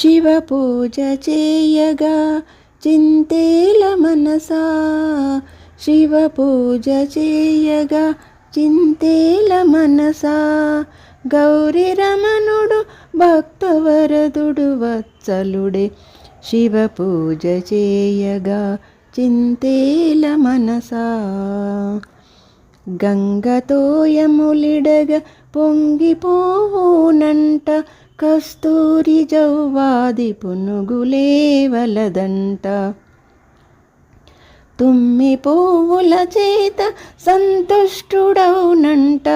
శివ పూజ చేయగా చింతేల మనసా. శివ పూజ చేయగా చింతేల మనసా. గౌరి రమణుడు భక్తవరదుడు వత్సలుడే. శివ పూజ చేయగా చింతేల మనసా. గంగతోయములిడగ పొంగిపోవునంట కస్తూరి జౌవాది పునుగులేవలదంట. తుమ్మి పువ్వుల చేత సంతుష్టుడవునంట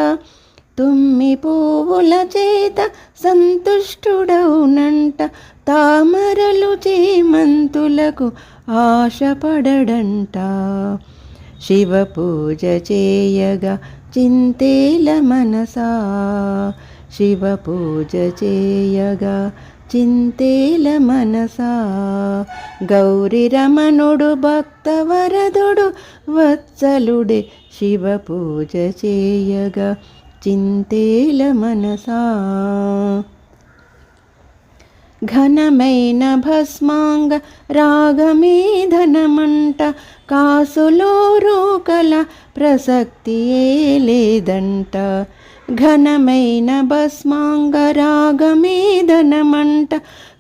తుమ్మి పువ్వుల చేత సంతుష్టుడవునంట తామరలు చేమంతులకు ఆశపడడంట. శివ పూజ చేయగా చింతేల మనసా. శివ పూజ చేయగా చింతేల మనసా. గౌరి రమణుడు భక్తవరదుడు వత్సలుడే శివ పూజ చేయగా చింతేల మనసా. ఘనమైన భస్మాంగ రాగమే ధనమంట కాసులో రూకల ప్రసక్తియే లేదంట. ఘనమైన భస్మాంగ రాగమే ధనమంట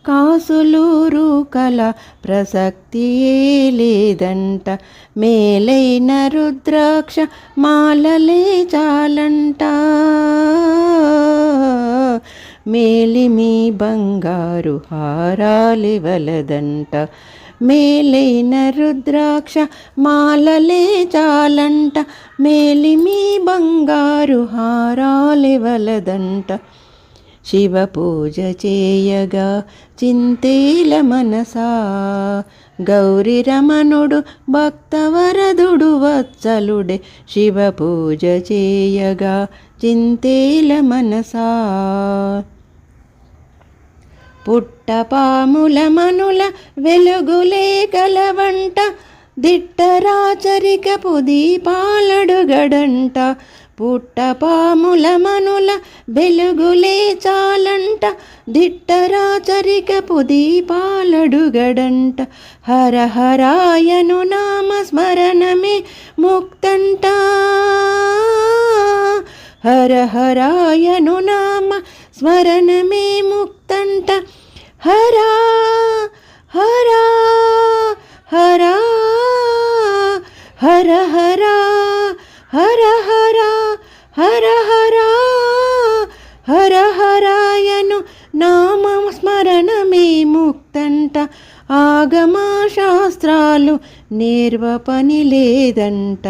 కాసులు ప్రసక్తి ప్రసక్తియే లేదంట. మేలైన రుద్రాక్ష మాలలే చాల మేలిమి బంగారు హారాలివలదంట మేలైన రుద్రాక్ష మాలలే చాలంట. మేలిమి బంగారు హారాలివలదంట శివ పూజ చేయగా చింతేల మనసా. గౌరి రమణుడు భక్తవరదుడు వత్సలుడే. శివ పూజ చేయగా చింతేల మనసా. పుట్టపాముల మనుల వెలుగులే కలవంట దిట్టరాచరికపు దీపాలడుగడంట పుట్టపాముల మనుల వెలుగులే చాలంట దిట్టరాచరికపు దీపాలడుగడంట హర హరాయను నామ స్మరణమే ముక్తంట. హర హరాయను నామ స్మరణమే ముక్త ముక్తంట హరా హరా హరా హర హరా హర హరా హర హరా హర హరాయను నామ స్మరణమే ముక్తంట ఆగమా శాస్త్రాలు నేర్వ పని లేదంట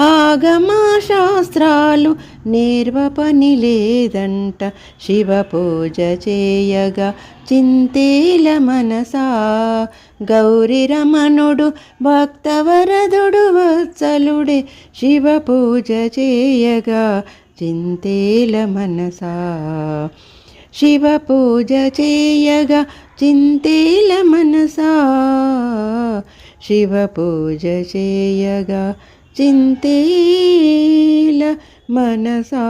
ఆగమా శాస్త్రాలు నేర్వ పని లేదంట. శివ పూజ చేయగా చింతేల మనసా. గౌరి రమణుడు భక్తవరదుడు వత్సలుడే శివ పూజ చేయగా చింతేల మనసా. శివ పూజ చేయగా చింతేల మనసా. శివ పూజ చేయగా చింతేల మనసా